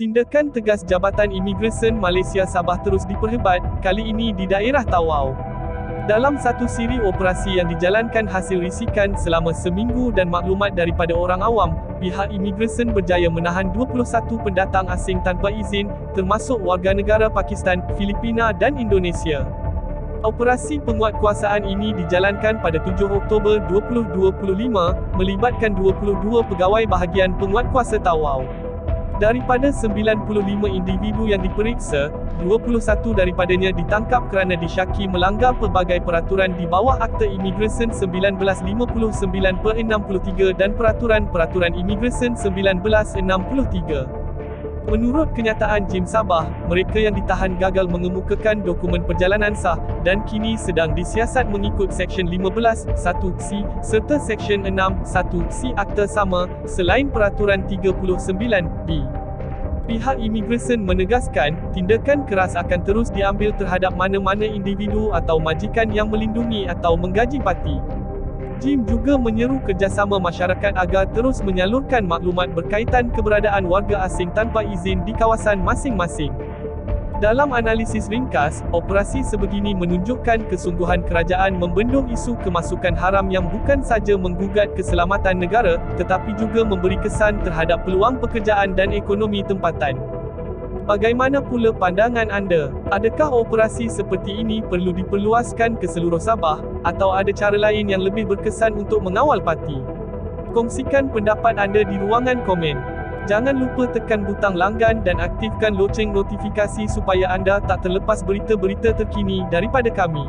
Tindakan tegas Jabatan Imigresen Malaysia Sabah terus diperhebat, kali ini di daerah Tawau. Dalam satu siri operasi yang dijalankan hasil risikan selama seminggu dan maklumat daripada orang awam, pihak imigresen berjaya menahan 21 pendatang asing tanpa izin, termasuk warga negara Pakistan, Filipina dan Indonesia. Operasi penguatkuasaan ini dijalankan pada 7 Oktober 2025, melibatkan 22 pegawai bahagian penguatkuasa Tawau. Daripada 95 individu yang diperiksa, 21 daripadanya ditangkap kerana disyaki melanggar pelbagai peraturan di bawah Akta Imigresen 1959 per 63 dan Peraturan-Peraturan Imigresen 1963. Menurut kenyataan Jim Sabah, mereka yang ditahan gagal mengemukakan dokumen perjalanan sah, dan kini sedang disiasat mengikut Seksyen 15, 1C, serta Seksyen 6, 1C Akta sama, selain Peraturan 39B. Pihak imigresen menegaskan, tindakan keras akan terus diambil terhadap mana-mana individu atau majikan yang melindungi atau menggaji parti. Jim juga menyeru kerjasama masyarakat agar terus menyalurkan maklumat berkaitan keberadaan warga asing tanpa izin di kawasan masing-masing. Dalam analisis ringkas, operasi sebegini menunjukkan kesungguhan kerajaan membendung isu kemasukan haram yang bukan saja menggugat keselamatan negara, tetapi juga memberi kesan terhadap peluang pekerjaan dan ekonomi tempatan. Bagaimana pula pandangan anda? Adakah operasi seperti ini perlu diperluaskan ke seluruh Sabah, atau ada cara lain yang lebih berkesan untuk mengawal parti? Kongsikan pendapat anda di ruangan komen. Jangan lupa tekan butang langgan dan aktifkan loceng notifikasi supaya anda tak terlepas berita-berita terkini daripada kami.